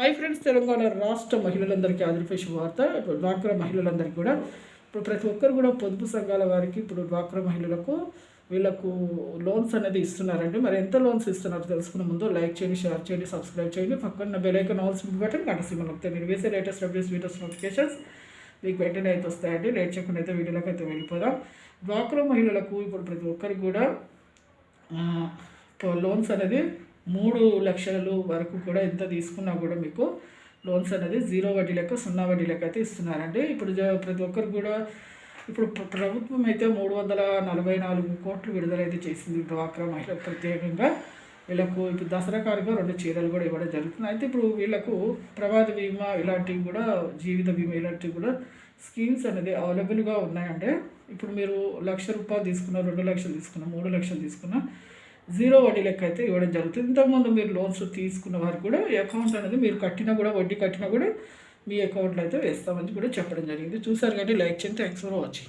Hi friends Telangana రాష్ట్ర మహిళలందరికీ ఆంధ్రప్రదేశ్ వార్త. ఇప్పుడు డ్వాక్రా మహిళలందరికీ కూడా ఇప్పుడు ప్రతి ఒక్కరు కూడా పొదుపు సంఘాల వారికి ఇప్పుడు డ్వాక్రా మహిళలకు వీళ్ళకు లోన్స్ అనేది ఇస్తున్నారండి. మరి ఎంత లోన్స్ ఇస్తున్నారో తెలుసుకున్న ముందు లైక్ చేయండి షేర్ చేయండి సబ్స్క్రైబ్ చేయండి. పక్కన బెలైకన్ ఆల్స్ బటన్ గంట సింబల్ నేను వేసే లేటెస్ట్ అప్డేట్స్ వీడియోస్ నోటిఫికేషన్స్ మీకు వెంటనే అయితే వస్తాయండి. లేట్ చేయకుండా అయితే వీడియోలోకి అయితే వెళ్ళిపోదాం. డ్వాక్రా మహిళలకు ఇప్పుడు ప్రతి ఒక్కరికి కూడా లోన్స్ అనేది మూడు లక్షలు వరకు కూడా ఎంత తీసుకున్నా కూడా మీకు లోన్స్ అనేది జీరో వడ్డీ లెక్క సున్నా వడ్డీ లెక్క అయితే ఇస్తున్నారండి. ఇప్పుడు ప్రతి ఒక్కరు కూడా ఇప్పుడు ప్రభుత్వం అయితే మూడు వందల నలభై నాలుగు కోట్లు విడుదలైతే చేసింది డ్వాక్రా మహిళలకు ప్రత్యేకంగా. వీళ్ళకు ఇప్పుడు దసరా కారుగా రెండు చీరలు కూడా ఇవ్వడం జరుగుతుంది. అయితే ఇప్పుడు వీళ్ళకు ప్రమాద బీమా ఇలాంటివి కూడా జీవిత బీమా ఇలాంటివి కూడా స్కీమ్స్ అనేది అవైలబుల్గా ఉన్నాయండి. ఇప్పుడు మీరు లక్ష రూపాయలు తీసుకున్న రెండు లక్షలు తీసుకున్న మూడు లక్షలు తీసుకున్న జీరో వడ్డీ లెక్క అయితే ఇవ్వడం జరుగుతుంది. ఇంతకుముందు మీరు లోన్స్ తీసుకున్న వారు కూడా ఈ అకౌంట్ అనేది మీరు కట్టినా కూడా వడ్డీ కట్టినా కూడా మీ అకౌంట్లో అయితే వేస్తామని కూడా చెప్పడం జరిగింది. చూసారు కానీ లైక్ చేయండి. Thanks for watching